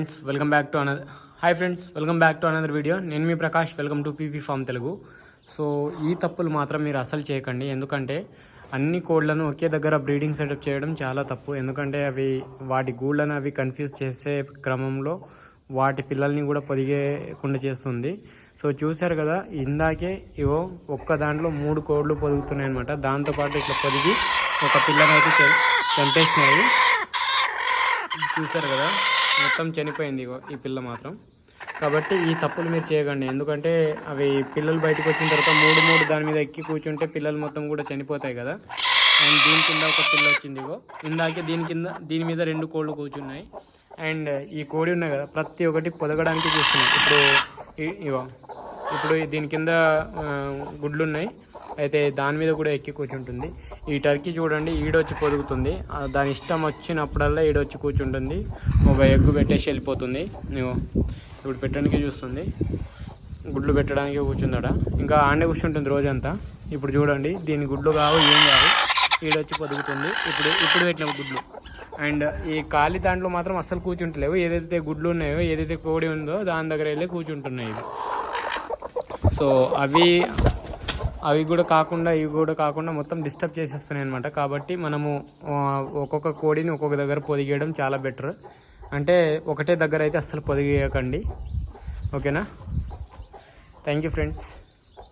Friends welcome back to another hi friends welcome back to another video నేను మీ Prakash welcome to PP farm Telugu so ఈ తప్పులు మాత్రం మీరు అసలు చేయకండి. ఎందుకంటే అన్ని కోడ్లను ఒకే దగ్గర బ్రీడింగ్ సెటప్ చేయడం చాలా తప్పు. ఎందుకంటే అవి వాటి గూళ్ళను అవి కన్ఫ్యూజ్ చేసే క్రమంలో వాటి పిల్లల్ని కూడా పొదిగేకుండా చేస్తుంది. సో చూశారు కదా ఇందాకే ఇవో ఒక్క దాంట్లో మూడు కోడ్లు పొదుగుతున్నాయి అనమాట దాంతోపాటు ఇట్లా పొదిగి ఒక పిల్లనైతే అయితే చంపేసినాయి చూశారు కదా? మొత్తం చనిపోయింది ఈ పిల్ల మాత్రం. కాబట్టి ఈ తప్పులు మీరు చేయకండి. ఎందుకంటే అవి పిల్లలు బయటకు వచ్చిన తర్వాత మూడు మూడు దాని మీద ఎక్కి కూర్చుంటే పిల్లలు మొత్తం కూడా చనిపోతాయి కదా. అండ్ దీని కింద ఒక పిల్ల వచ్చింది ఇగో. ఇందాకే దీని కింద దీని మీద రెండు కోళ్ళు కూర్చున్నాయి. అండ్ ఈ కోడి ఉన్నాయి కదా ప్రతి ఒక్కటి పొదగడానికి చూస్తున్నాయి ఇప్పుడు ఇగో. ఇప్పుడు దీని కింద గుడ్లు ఉన్నాయి అయితే దాని మీద కూడా ఎక్కి కూర్చుంటుంది. ఈ టర్కీ చూడండి ఈడొచ్చి పొదుగుతుంది. దాని ఇష్టం వచ్చినప్పుడల్లా ఈడొచ్చి కూర్చుంటుంది. ఒక ఎగ్గు పెట్టేసి వెళ్ళిపోతుంది. నువ్వు ఇప్పుడు పెట్టడానికి చూస్తుంది. గుడ్లు పెట్టడానికి కూర్చుందాడ ఇంకా ఆండే కూర్చుంటుంది రోజంతా. ఇప్పుడు చూడండి దీని గుడ్లు కావు ఏం కావు. ఈడొచ్చి పొదుగుతుంది. ఇప్పుడు ఇప్పుడు పెట్టిన గుడ్లు. అండ్ ఈ ఖాళీ దాంట్లో మాత్రం అస్సలు కూర్చుంటలేవు. ఏదైతే గుడ్లు ఉన్నాయో ఏదైతే కోడి ఉందో దాని దగ్గర వెళ్ళి కూర్చుంటున్నాయి సో అవి అవి కూడా కాకుండా ఇవి కూడా కాకుండా మొత్తం డిస్టర్బ్ చేసేస్తున్నాయి అనమాట కాబట్టి మనము ఒక్కొక్క కోడిని ఒక్కొక్క దగ్గర పొదిగేయడం చాలా బెటర్. అంటే ఒకటే దగ్గర అయితే అస్సలు పొదిగేయకండి. ఓకేనా? Thank you friends